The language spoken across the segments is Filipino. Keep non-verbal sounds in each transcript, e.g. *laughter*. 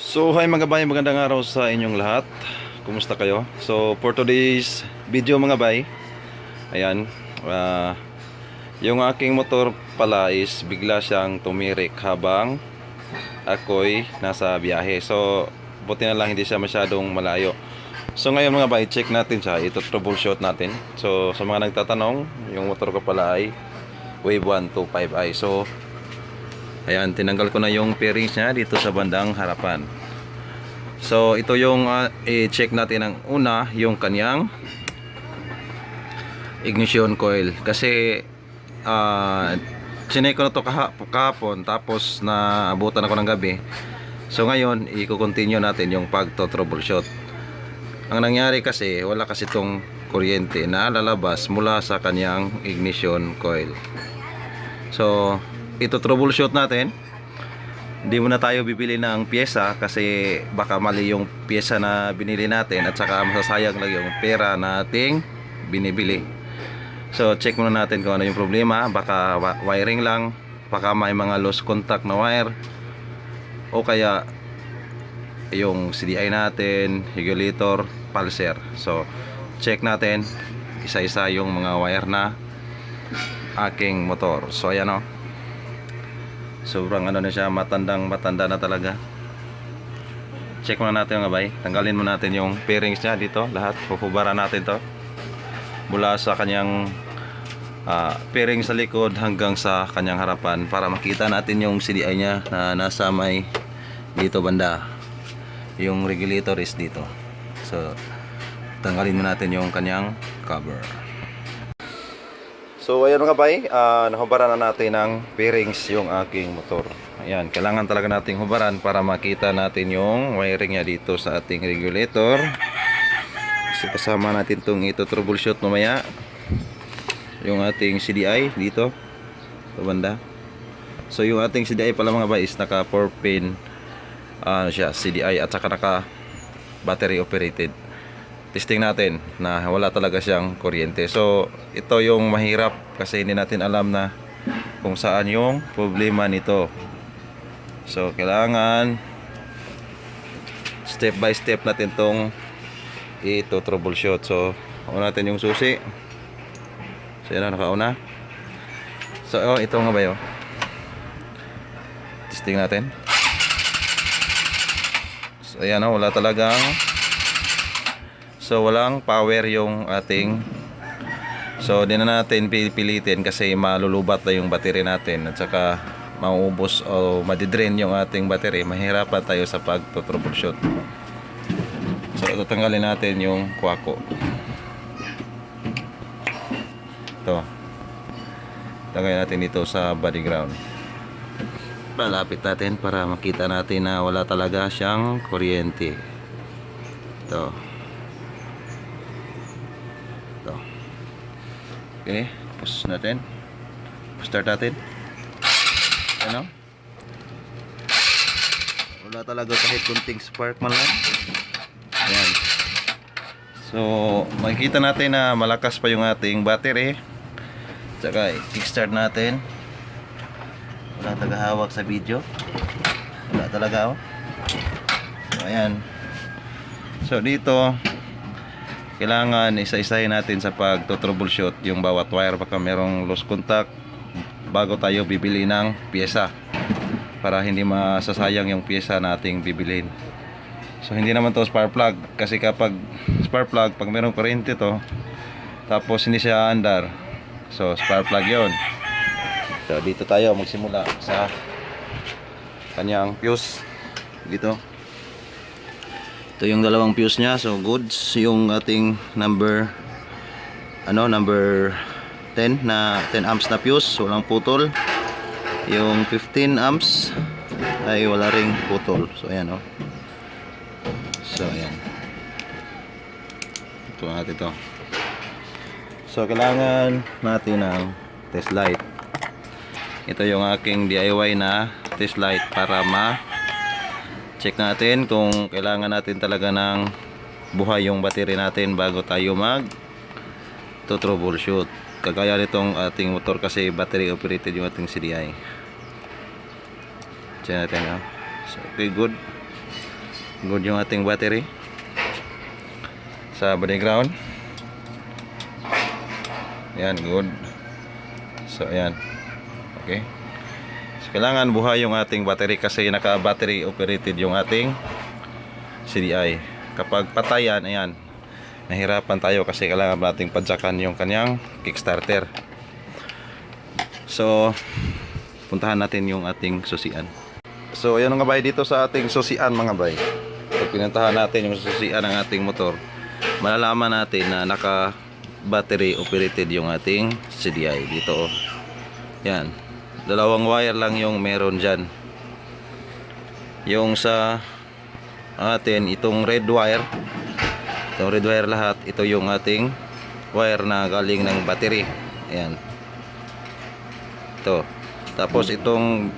So hi mga bay, magandang araw sa inyong lahat. Kumusta kayo? So for today's video mga bay, ayan, ah, yung aking motor pala is bigla siyang tumirik habang ako'y nasa biyahe. So buti na lang hindi siya masyadong malayo. So ngayon mga bay, check natin siya, ito troubleshoot natin. So sa mga nagtatanong, yung motor ko pala ay Wave 125i. So Ayan, tinanggal ko na yung pairings niya dito sa bandang harapan. So, ito yung ah, i-check natin ang una, yung kanyang ignition coil. Kasi, ah, chinek ko na to kaha- kahapon, tapos na abutan ako ng gabi. So, ngayon, i-continue natin yung pagto-troubleshoot. Ang nangyari kasi, wala kasi itong kuryente na lalabas mula sa kanyang ignition coil. So, ito troubleshoot natin. Hindi muna tayo bibili ng pyesa kasi baka mali yung pyesa na binili natin at saka masasayang lang yung pera nating binibili. So, check muna natin kung ano yung problema. Baka wiring lang, baka may mga loose contact na wire o kaya yung CDI natin, regulator, pulser. So, check natin isa-isa yung mga wire na aking motor. So, ayan o. Sobrang ano na siya, matandang matanda na talaga. Check muna natin mga bay. Tanggalin muna natin yung pairings niya dito. Lahat. Pupubaran natin to. Mula sa kanyang ah, pairing sa likod hanggang sa kanyang harapan para makita natin yung CDI niya na nasa may dito banda. Yung regulator is dito. So, tanggalin muna natin yung kanyang cover. So ayan mga bay, uh, nahubaran na natin ng bearings yung aking motor. Ayan, kailangan talaga nating hubaran para makita natin yung wiring niya dito sa ating regulator. Kasi kasama natin itong ito troubleshoot mamaya. Yung ating CDI dito. Ito banda. So yung ating CDI pala mga bay is naka 4 pin ano siya, CDI at saka naka battery operated testing natin na wala talaga siyang kuryente. So, ito yung mahirap kasi hindi natin alam na kung saan yung problema nito. So, kailangan step by step natin tong ito troubleshoot. So, una natin yung susi. So, yan na, nakauna. So, oh, ito nga ba yun? Testing natin. So, ayan oh, wala talagang So walang power yung ating So di na natin pipilitin kasi malulubat na yung battery natin at saka mauubos o madidrain yung ating battery. Mahirapan tayo sa pag-troubleshoot. So tatanggalin natin yung kwako. Ito. Tanggalin natin dito sa body ground. Malapit natin para makita natin na wala talaga siyang kuryente. Ito. Okay, push natin. Start natin. Ano? Wala talaga kahit kunting spark man lang. Ayan. So, makikita natin na malakas pa yung ating battery. Tsaka, kickstart natin. Wala tagahawak sa video. Wala talaga oh. So, ayan. So, dito, kailangan isa-isahin natin sa pag-troubleshoot yung bawat wire. Baka merong loose contact bago tayo bibili ng pyesa para hindi masasayang yung pyesa nating bibilin so hindi naman to spark plug kasi kapag spark plug pag merong kuryente to tapos hindi siya andar so spark plug yon so dito tayo magsimula sa kanyang fuse. Dito ito yung dalawang fuse niya. So goods yung ating number ano number 10 na 10 amps na fuse, walang putol. Yung 15 amps ay wala ring putol. So ayan oh. So ayan. Ito natin to. So kailangan natin ng test light. Ito yung aking DIY na test light para ma check natin kung kailangan natin talaga ng buhay yung battery natin bago tayo mag to troubleshoot kagaya nitong ating motor kasi battery operated yung ating CDI check natin ha so, okay good Good yung ating battery. Sa body ground. Ayan, good. So, ayan. Okay. Kailangan buhay yung ating battery kasi naka-battery operated yung ating CDI. Kapag patay yan, ayan, nahirapan tayo kasi kailangan nating padyakan yung kanyang kickstarter. So, puntahan natin yung ating susian. So, ayan nga bay dito sa ating susian mga bay. Pag pinuntahan natin yung susian ng ating motor, malalaman natin na naka battery operated yung ating CDI dito. Oh. Yan. Dalawang wire lang yung meron dyan. Yung sa atin, itong red wire, itong red wire lahat, ito yung ating wire na galing ng battery. Ayan. Ito. Tapos itong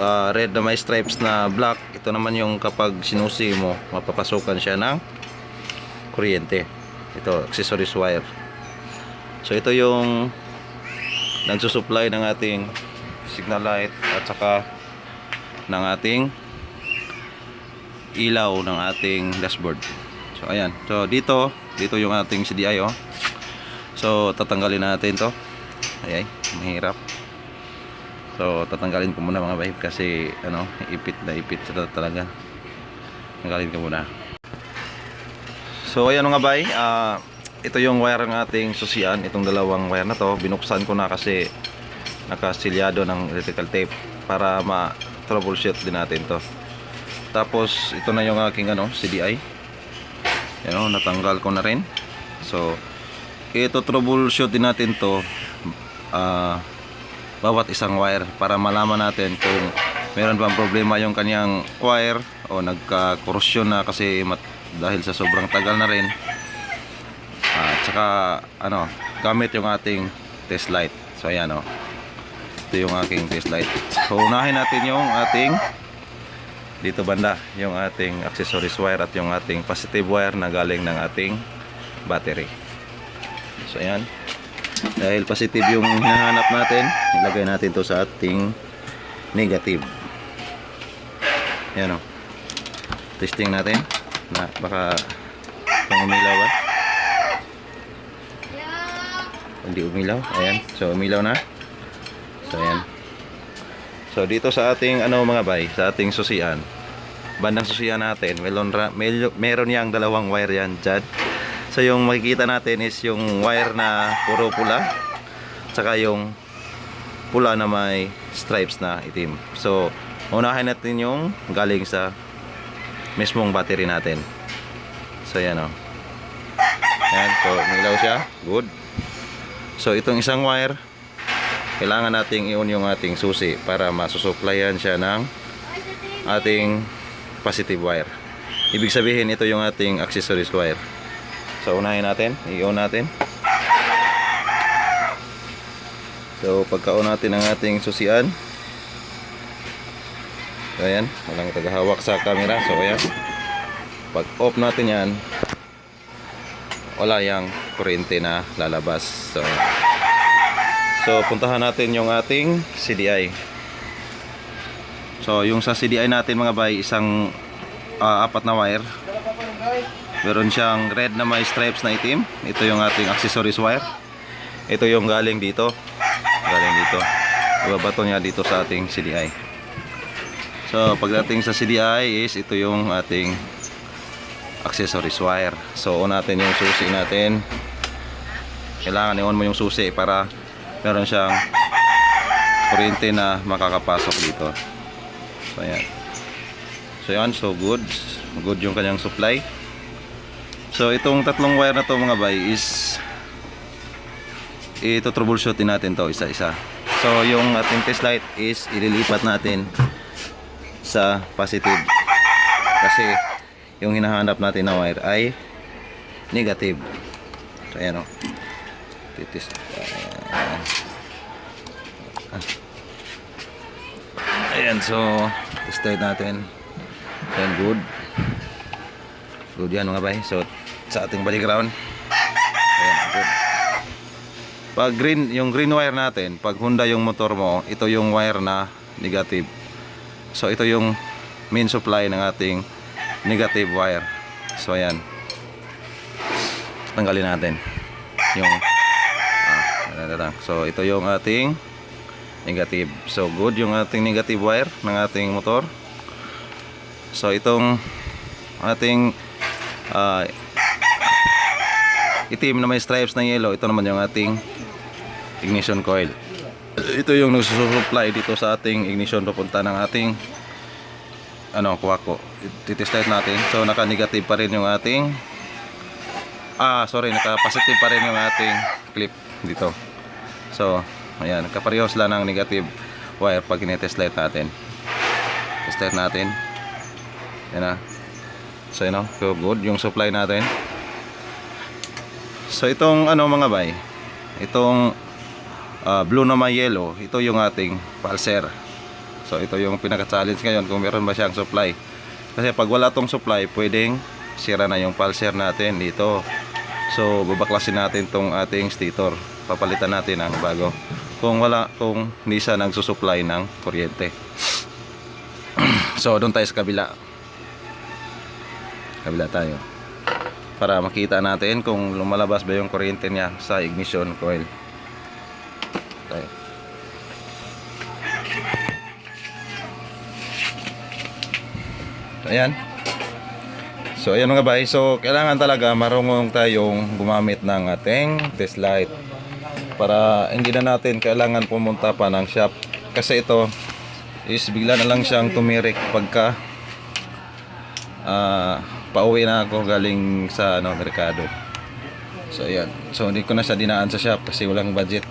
ah, red na may stripes na black, ito naman yung kapag sinusi mo, mapapasukan siya ng kuryente. Ito, accessories wire. So ito yung nagsusupply ng ating signal light at saka ng ating ilaw ng ating dashboard. So ayan. So dito, dito yung ating CDI oh. So tatanggalin natin 'to. Ayay, mahirap. So tatanggalin ko muna mga babe kasi ano, ipit na ipit talaga. Tanggalin ko muna. So ayan mga bay, ah ito yung wire ng ating susian, itong dalawang wire na to, binuksan ko na kasi nakasilyado ng electrical tape para ma troubleshoot din natin to. Tapos ito na yung aking ano, CDI. Yan oh, natanggal ko na rin. So ito troubleshoot din natin to ah bawat isang wire para malaman natin kung meron bang problema yung kanyang wire o nagka-corrosion na kasi mat- dahil sa sobrang tagal na rin at saka ano gamit yung ating test light so ayan o ito yung aking test light so unahin natin yung ating dito banda yung ating accessories wire at yung ating positive wire na galing ng ating battery. So ayan. Dahil positive yung hinahanap natin ilagay natin to sa ating negative. Yan o testing natin na baka kung umilaw ba. Hindi umilaw. Ayan. So umilaw na so ayan. So dito sa ating ano mga bay sa ating susian. Bandang susian natin meron, mel- meron yang dalawang wire yan dyan so yung makikita natin is yung wire na puro pula tsaka yung pula na may stripes na itim. So unahin natin yung galing sa mismong battery natin. So yan o yan so umilaw siya. Good. So itong isang wire, kailangan nating i-on yung ating susi para masusupplyan siya ng ating positive wire. Ibig sabihin ito yung ating accessories wire. So unahin natin, i-on natin. So pagka-on natin ang ating susian. So ayan, walang tagahawak sa camera. So ayan. Pag off natin yan, wala yung kuryente na lalabas. So, so puntahan natin yung ating CDI. So, yung sa CDI natin mga bay, isang ah, apat na wire. Meron siyang red na may stripes na itim. Ito yung ating accessories wire. Ito yung galing dito. Galing dito. Ibabato niya dito sa ating CDI. So, pagdating sa CDI is ito yung ating accessories wire. So, on natin yung susi natin. Kailangan i-on mo yung susi para meron siyang kuryente na makakapasok dito. So, ayan. So, yan. So, good. Good yung kanyang supply. So, itong tatlong wire na to mga bay is ito troubleshoot din natin to isa-isa. So, yung ating test light is ililipat natin sa positive. Kasi, yung hinahanap natin na wire ay negative. So, ayan o. Titis. Ayan. Ayan, so, test natin. Ayan, good. Good yan mga bay. So, sa ating background. Ayan, good. Pag green, yung green wire natin, pag Honda yung motor mo, ito yung wire na negative. So, ito yung main supply ng ating negative wire. So ayan. Tanggalin natin yung ah. So ito yung ating negative. So good yung ating negative wire ng ating motor. So itong ating ah, itim na may stripes na yellow, ito naman yung ating ignition coil. Ito yung nagsusupply dito sa ating ignition papunta ng ating ano, kuwako. Titest natin. So naka-negative pa rin yung ating ah, sorry, naka-positive pa rin yung ating clip dito. So, ayan, kaparehos lang ng negative wire pag tinetest light natin. Test light natin. Yan na. So, yun know, good yung supply natin. So, itong ano mga bay, itong ah, blue na may yellow, ito yung ating pulser. So, ito yung pinaka-challenge ngayon kung meron ba siyang supply. Kasi pag wala tong supply, pwedeng sira na yung pulser natin dito. So, babaklasin natin tong ating stator. Papalitan natin ang bago. Kung wala, kung hindi siya nagsusupply ng kuryente. *clears throat* so, doon tayo sa kabila. Kabila tayo. Para makita natin kung lumalabas ba yung kuryente niya sa ignition coil. Tayo. Ayan. So ayan mga bay, so kailangan talaga marunong tayong gumamit ng ating test light para hindi na natin kailangan pumunta pa ng shop kasi ito is bigla na lang siyang tumirik pagka ah, pauwi na ako galing sa ano, merkado. So ayan, so hindi ko na siya dinaan sa shop kasi walang budget.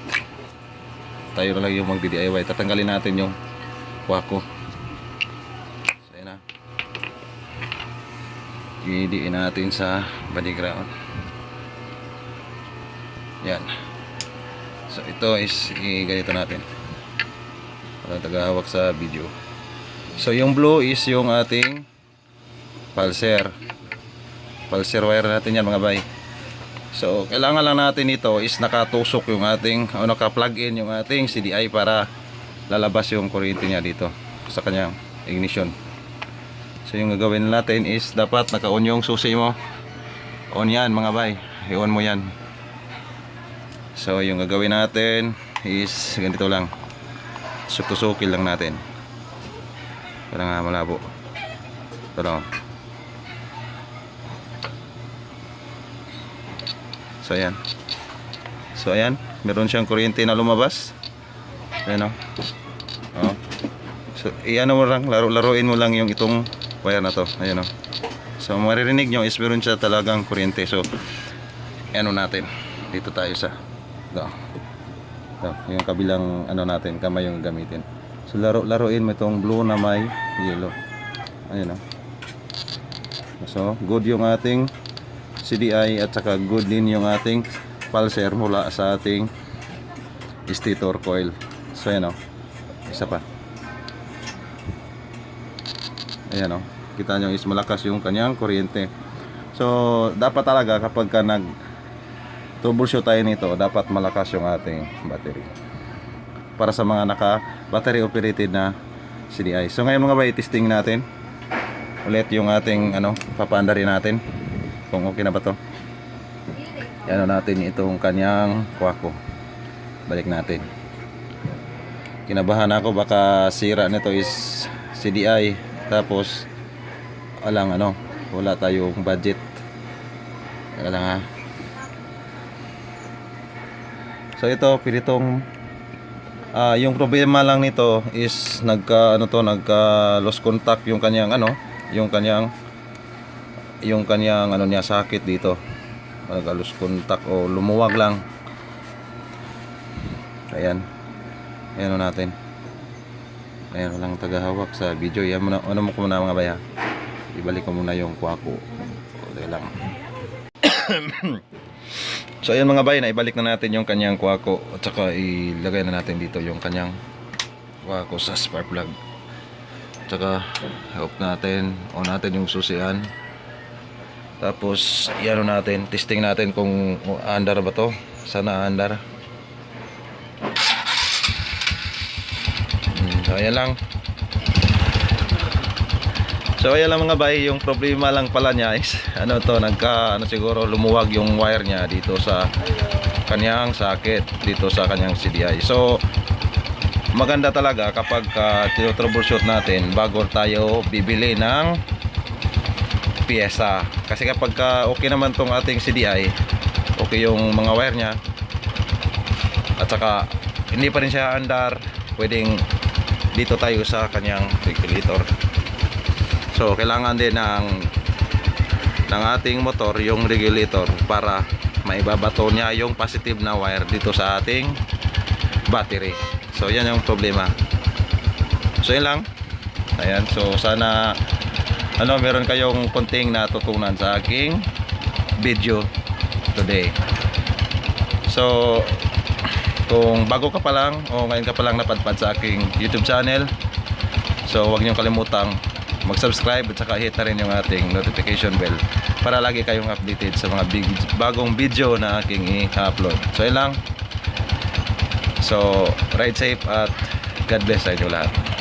Tayo na lang yung mag-DIY. Tatanggalin natin yung kwako. So ayan na idiin natin sa body ground yan so ito is i- ganito natin para tagahawak sa video so yung blue is yung ating pulser pulser wire natin yan mga bay so kailangan lang natin ito is nakatusok yung ating o naka-plug in yung ating CDI para lalabas yung kuryente niya dito sa kanyang ignition So yung gagawin natin is dapat naka-on yung susi mo. On yan mga bay. I-on mo yan. So yung gagawin natin is ganito lang. Sukusukil lang natin. Para nga malabo. Pero So ayan. So ayan, meron siyang kuryente na lumabas. Ayan o. Oh. So, iano mo lang, laro, laruin mo lang yung itong wire na to. Ayan o. So, maririnig nyo is meron siya talagang kuryente. So, ano natin. Dito tayo sa, ito. Ito, yung kabilang, ano natin, kamay yung gamitin. So, laro, laruin mo itong blue na may yellow. Ayan o. So, good yung ating CDI at saka good din yung ating pulser mula sa ating stator coil. So, ayan o. Isa pa. Ayan o. Kita nyo is malakas yung kanyang kuryente. So, dapat talaga kapag ka nag troubleshoot tayo nito, dapat malakas yung ating battery. Para sa mga naka battery operated na CDI. So, ngayon mga bay, testing natin. Ulit yung ating ano, papanda rin natin. Kung okay na ba to. Yan natin itong kanyang kwako. Balik natin. Kinabahan ako baka sira nito is CDI tapos alang ano wala tayong budget alang ha so ito pilitong ah yung problema lang nito is nagka ano to nagka lost contact yung kanyang ano yung kanyang yung kanyang ano niya sakit dito nagka lost contact o lumuwag lang ayan ayan natin Ayan, walang tagahawak sa video. Yan muna, ano mo ko muna mga baya. Ibalik ko muna yung kwako. Dali lang. So ayan mga bay, naibalik na natin yung kanyang kwako. At saka ilagay na natin dito yung kanyang kwako sa spark plug. At saka help natin, on natin yung susian. Tapos, iano natin, testing natin kung andar ba to. Sana andar. So, ayan lang. So ayan lang mga bay, yung problema lang pala niya is ano to, nagka ano siguro lumuwag yung wire niya dito sa kanyang socket, dito sa kanyang CDI. So maganda talaga kapag uh, troubleshoot natin bago tayo bibili ng pyesa. Kasi kapag ka okay naman tong ating CDI, okay yung mga wire niya at saka hindi pa rin siya andar, pwedeng dito tayo sa kanyang regulator. So kailangan din ng ng ating motor yung regulator para maibabato niya yung positive na wire dito sa ating battery. So yan yung problema. So yun lang. Ayan, so sana ano meron kayong konting natutunan sa aking video today. So kung bago ka pa lang o ngayon ka pa lang napadpad sa aking YouTube channel, so huwag niyo kalimutang mag-subscribe at saka hit na rin yung ating notification bell para lagi kayong updated sa mga big, bagong video na aking i-upload. So yun lang. So ride safe at God bless sa inyo lahat.